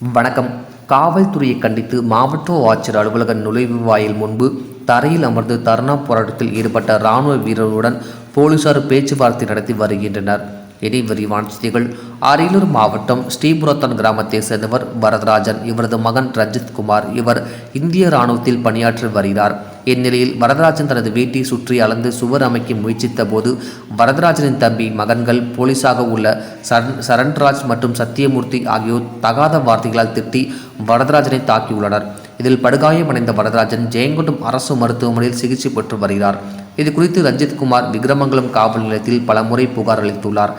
வணக்கம். காவல்துறையை கண்டித்து மாவட்ட ஆட்சியர் அலுவலக நுழைவு வாயில் முன்பு தரையில் அமர்ந்து தர்ணா போராட்டத்தில் ஈடுபட்ட இராணுவ வீரருடன் போலீசார் பேச்சுவார்த்தை நடத்தி வருகின்றனர். இனி விரிவான செய்திகள் அரியலூர் மாவட்டம் ஸ்ரீபுரத்தன் கிராமத்தை சேர்ந்தவர் வரதராஜன். இவரது மகன் ரஞ்சித் குமார் இவர் இந்திய இராணுவத்தில் பணியாற்றி வருகிறார். இந்நிலையில் வரதராஜன் தனது வீட்டை சுற்றி அளந்து சுவர் அமைக்க முயற்சித்த போது வரதராஜனின் தம்பி மகன்கள் போலீஸாக உள்ள சரண் சரண்ராஜ் மற்றும் சத்தியமூர்த்தி ஆகியோர் தகாத வார்த்தைகளால் திட்டி வரதராஜனை தாக்கியுள்ளனர். இதில் படுகாயமடைந்த வரதராஜன் ஜெயங்கொண்டம் அரசு மருத்துவமனையில் சிகிச்சை பெற்று வருகிறார். இது குறித்து ரஞ்சித் குமார் விக்ரமங்கலம் காவல் நிலையத்தில் பலமுறை புகார் அளித்துள்ளார்.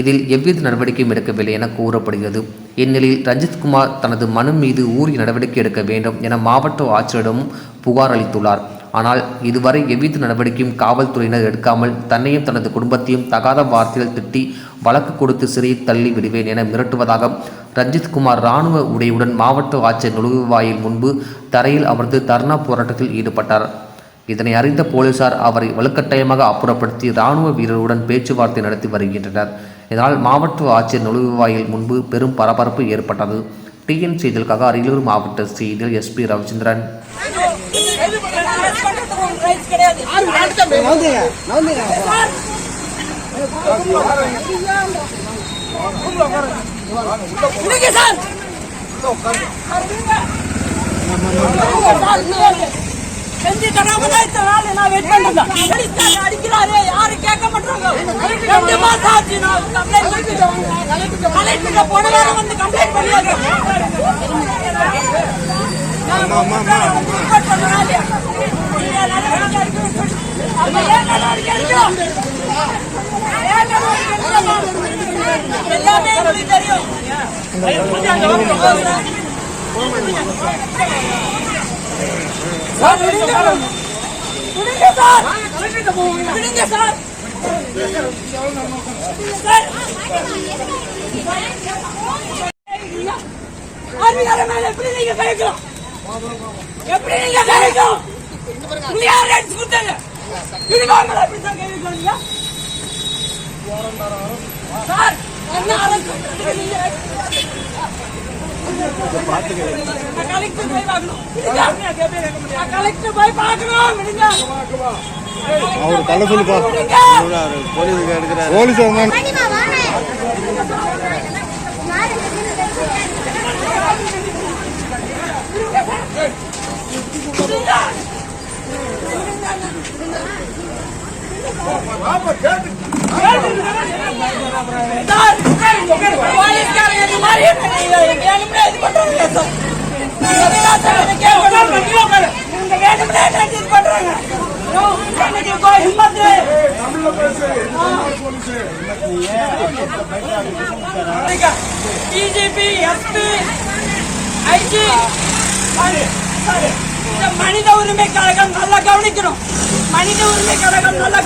இதில் எவ்வித நடவடிக்கையும் எடுக்கவில்லை என கூறப்படுகிறது. இந்நிலையில் ரஞ்சித்குமார் தனது மனு மீது ஊரிய நடவடிக்கை எடுக்க வேண்டும் என மாவட்ட ஆட்சியரிடமும் புகார் அளித்துள்ளார். ஆனால் இதுவரை எவ்வித நடவடிக்கையும் காவல்துறையினர் எடுக்காமல் தன்னையும் தனது குடும்பத்தையும் தகாத வார்த்தையில் திட்டி வழக்கு கொடுத்து சிறையில் தள்ளி விடுவேன் என மிரட்டுவதாக ரஞ்சித்குமார் இராணுவ உடையுடன் மாவட்ட ஆட்சியர் நுழைவாயில் முன்பு தரையில் அமர்ந்து தர்ணா போராட்டத்தில் ஈடுபட்டார். இதனை அறிந்த போலீசார் அவரை வலுக்கட்டாயமாக அப்புறப்படுத்தி இராணுவ வீரருடன் பேச்சுவார்த்தை நடத்தி வருகின்றனர். இதனால் மாவட்ட ஆட்சியர் நுழைவாயில் முன்பு பெரும் பரபரப்பு ஏற்பட்டது. டிஎன் செய்திகளுக்காக அரியலூர் மாவட்ட செய்தியில் எஸ்பி ரவிச்சந்திரன். சார். செஞ்சு தராம இத்தனை நாள் நான் வெயிட் பண்றேன் அடிச்சாரு, அடிக்கிறாரு யாரும் கேட்க மாட்டாங்க ரெண்டு மாசம் ஆச்சு நான் கம்ப்ளைண்ட் பண்ணிட்டோம் கலெக்டர் போன வாரம் வந்து கம்ப்ளைண்ட். அப்ப ஏன் நடவடிக்கை? ஏன் நடவடிக்கை எடுக்கணும்? எல்லாமே எங்களுக்கு தெரியும் விடுங்க சார். விடுங்க சார். அறிவியல மேல எப்படி நீங்க கிடைக்கும் எப்படி நீங்க கிடைக்கும் நீங்க யார் அடிச்சு கொடுத்தாங்க. யூனிஃபார்ம்ல எப்படி சார் கிடைக்கும் சார் என்ன அரசு அவர் தள்ள சொல்லுப்பா போலீஸ் எடுக்கிறார் போலீஸ் மணிமா வாங்க இது பண்றாங்க சார் இது பண்றாங்க டிஜிபி எஸ்பி ஐஜி மனித உரிமை கழகம் நல்லா கவனிக்கணும். மனித உரிமை கழகம் நல்லா